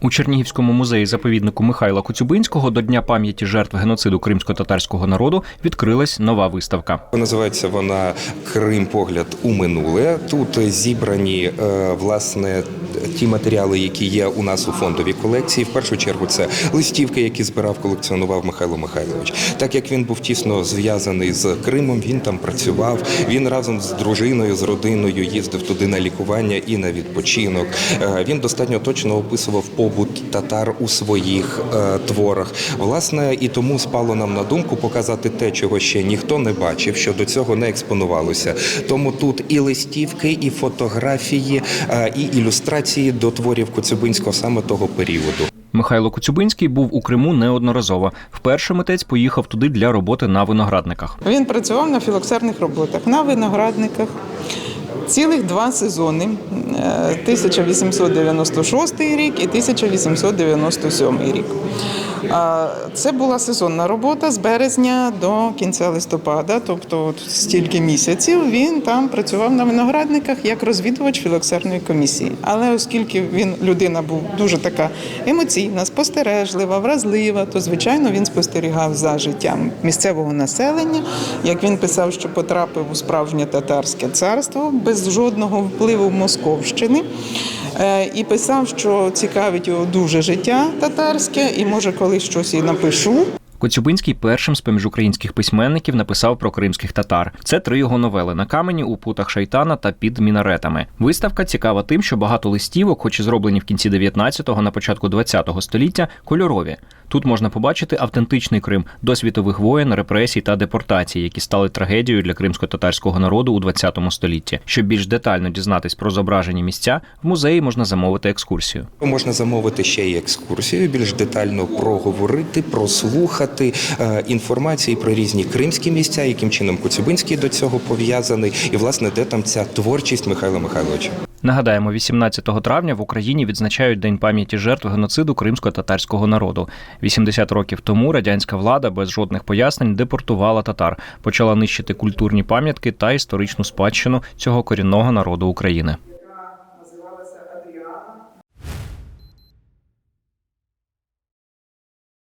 У Чернігівському музеї заповіднику Михайла Коцюбинського до Дня пам'яті жертв геноциду кримсько-татарського народу відкрилась нова виставка. Називається вона Крим погляд у минуле. Тут зібрані е, власне ті матеріали, які є у нас у фондовій колекції. В першу чергу це листівки, які збирав, колекціонував Михайло Михайлович. Так як він був тісно зв'язаний з Кримом, він там працював. Він разом з дружиною, з родиною їздив туди на лікування і на відпочинок. Е, Він достатньо точно описував побут татар у своїх е, творах. Власне, і тому спало нам на думку показати те, чого ще ніхто не бачив, що до цього не експонувалося. Тому тут і листівки, і фотографії, е, і ілюстрації до творів Коцюбинського саме того періоду. Михайло Коцюбинський був у Криму неодноразово. Вперше митець поїхав туди для роботи на виноградниках. Він працював на філоксерних роботах, на виноградниках. Цілих два сезони е, 1896 рік і 1897 рік. Це була сезонна робота з березня до кінця листопада, тобто от стільки місяців він там працював на виноградниках як розвідувач філоксерної комісії. Але оскільки він людина був дуже така емоційна, спостережлива, вразлива, то звичайно він спостерігав за життям місцевого населення. Як він писав, що потрапив у справжнє татарське царство без жодного впливу Московщини. Е, І писав, що цікавить його дуже життя татарське, і може колись щось і напишу. Коцюбинський першим з поміж українських письменників написав про кримських татар. Це три його новели на камені у путах шайтана та під мінаретами. Виставка цікава тим, що багато листівок, хоч і зроблені в кінці 19-го, на початку 20-го століття, кольорові. Тут можна побачити автентичний Крим до світових воєн, репресій та депортацій, які стали трагедією для кримсько-татарського народу у 20 столітті. Щоб більш детально дізнатись про зображені місця, в музеї можна замовити екскурсію. Можна замовити ще й екскурсію, більш детально проговорити, прослухати е, інформації про різні кримські місця, яким чином Коцюбинський до цього пов'язаний, і власне де там ця творчість Михайла Михайловича. Нагадаємо, 18 травня в Україні відзначають День пам'яті жертв геноциду кримсько-татарського народу. 80 років тому радянська влада без жодних пояснень депортувала татар, почала нищити культурні пам'ятки та історичну спадщину цього корінного народу України.